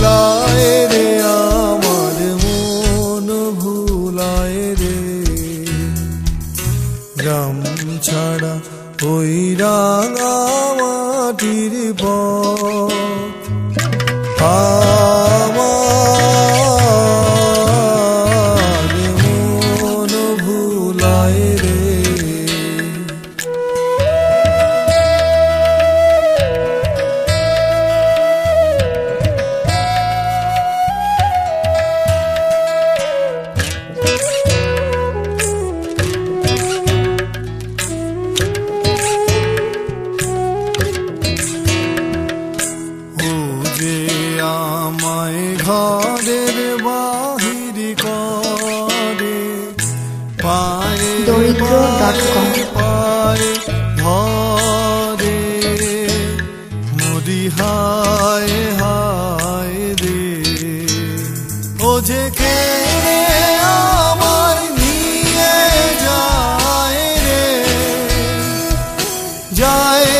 ভুলায় রে মন ভুলায় রে। ছাড়া ওই রাঙা মাটির পথ পায়ে ধরে মোদি হায় হায় রে। ও যে যায় যায়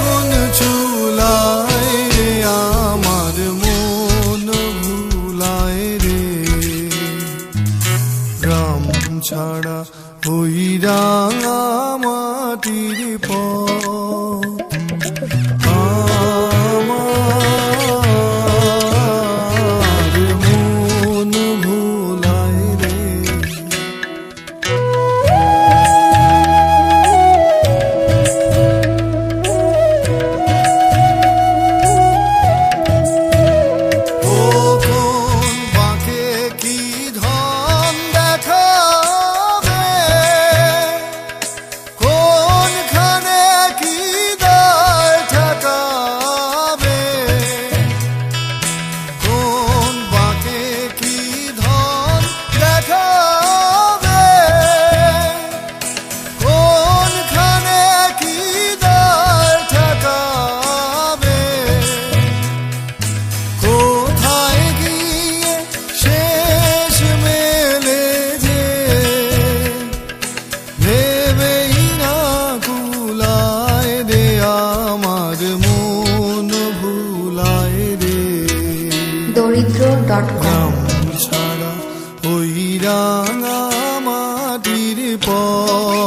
কোন চুলায় আমার মন ভুলায় রে। গ্রাম ছাড়া ওই রাঙা মাটির পথ। দরিদ্র ডট কম ছাড়া ওই রাঙা মাটির পথ।